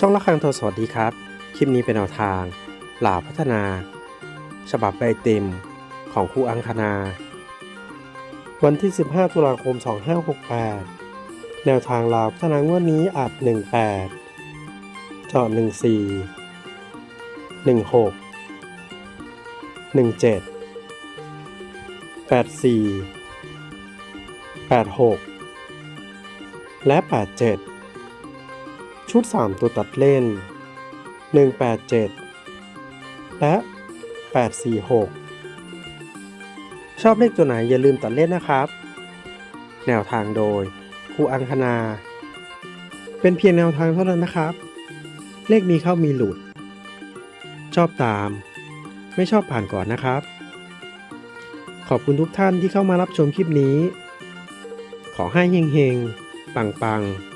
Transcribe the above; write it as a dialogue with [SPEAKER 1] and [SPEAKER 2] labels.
[SPEAKER 1] ช่องละครังโทรสวัสดีครับ คลิปนี้เป็นแนวทางหลาพัฒนา ฉบับใบเต็มของครูอังคณา วันที่ 15 ตุลาคม 2568 แนวทางลาวพัฒนางวดนี้อาจ 18 เจาะ14 16 17 84 86 และ 87 ชุด 3 ตัวตัดเล่น 187 และ 846 ชอบเลขตัวไหนอย่าลืมตัดเล่นนะครับ แนวทางโดยครูอังคณา เป็นเพียงแนวทางเท่านั้นนะครับ เลขมีเข้ามีหลุด ชอบตาม ไม่ชอบผ่านก่อนนะครับ ขอบคุณทุกท่านที่เข้ามารับชมคลิปนี้ ขอให้เฮงๆ ปังๆ